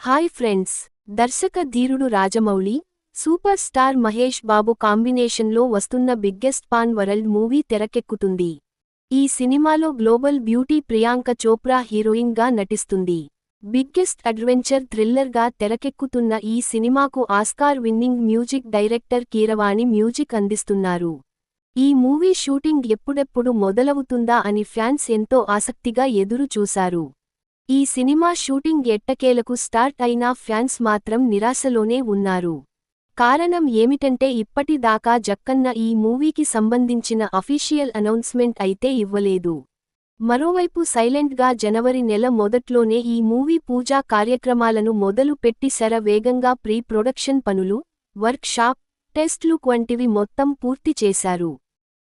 Hi friends దర్శక ధీరుడు Rajamouli super star Mahesh Babu కాంబినేషన్లో వస్తున్న బిగ్గెస్ట్ పాన్ వరల్డ్ మూవీ తెరకెక్కుతుంది. ఈ సినిమాలో గ్లోబల్ బ్యూటీ ప్రియాంక చోప్రా హీరోయిన్గా నటిస్తుంది. బిగ్గెస్ట్ అడ్వెంచర్ థ్రిల్లర్గా తెరకెక్కుతున్న ఈ సినిమాకు Oscar winning music director Keeravani music అందిస్తున్నారు. ఈ మూవీ షూటింగ్ ఎప్పుడెప్పుడు మొదలవుతుందా అని ఫ్యాన్స్ ఎంతో ఆసక్తిగా ఎదురు చూశారు ఈ సినిమా షూటింగ్ ఎట్టకేలకు స్టార్ట్ అయినా ఫ్యాన్స్ మాత్రం నిరాశలోనే ఉన్నారు. కారణం ఏమిటంటే ఇప్పటిదాకా జక్కన్న ఈ మూవీకి సంబంధించిన అఫీషియల్ అనౌన్స్మెంట్ అయితే ఇవ్వలేదు. మరోవైపు సైలెంట్గా జనవరి నెల మొదట్లోనే ఈ మూవీ పూజా కార్యక్రమాలను మొదలు పెట్టి శర వేగంగా ప్రీ ప్రొడక్షన్ పనులు వర్క్ షాప్ టెస్ట్లు వంటివి మొత్తం పూర్తి చేశారు.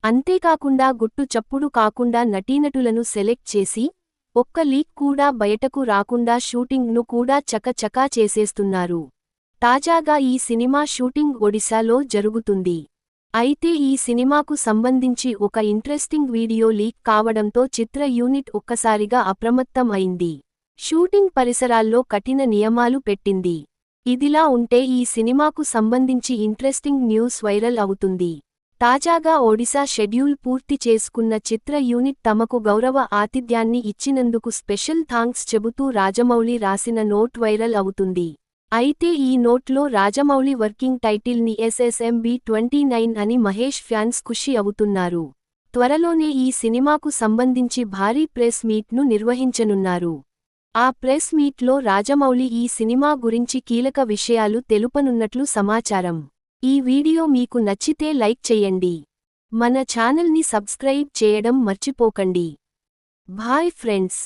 అంతేకాకుండా గుట్టు చప్పుడు కాకుండా నటీనటులను సెలెక్ట్ చేసి ఒక్క లీక్ కూడా బయటకు రాకుండా షూటింగ్ను కూడా చకచకా చేసేస్తున్నారు. తాజాగా ఈ సినిమా షూటింగ్ ఒడిశాలో జరుగుతుంది. అయితే ఈ సినిమాకు సంబంధించి ఒక ఇంట్రెస్టింగ్ వీడియో లీక్ కావడంతో చిత్ర యూనిట్ ఒక్కసారిగా అప్రమత్తం అయింది షూటింగ్ పరిసరాల్లో కఠిన నియమాలు పెట్టింది. ఇదిలా ఉంటే ఈ సినిమాకు సంబంధించి ఇంట్రెస్టింగ్ న్యూస్ వైరల్ అవుతుంది. తాజాగా ఒడిశా షెడ్యూల్ పూర్తి చేసుకున్న చిత్ర యూనిట్ తమకు గౌరవ ఆతిథ్యాన్ని ఇచ్చినందుకు స్పెషల్ థాంక్స్ చెబుతూ రాజమౌళి రాసిన నోట్ వైరల్ అవుతుంది. అయితే ఈ నోట్లో రాజమౌళి వర్కింగ్ టైటిల్ని ఎస్ఎస్ఎంబి ట్వంటీ నైన్ అని మహేష్ ఫ్యాన్స్ ఖుషి అవుతున్నారు. త్వరలోనే ఈ సినిమాకు సంబంధించి భారీ ప్రెస్ మీట్ను నిర్వహించనున్నారు. ఆ ప్రెస్ మీట్లో రాజమౌళి ఈ సినిమా గురించి కీలక విషయాలు తెలుపనున్నట్లు సమాచారం. ఈ వీడియో మీకు నచ్చితే లైక్ చెయ్యండి మన ఛానల్ని సబ్స్క్రైబ్ చేయడం మర్చిపోకండి. Bye friends.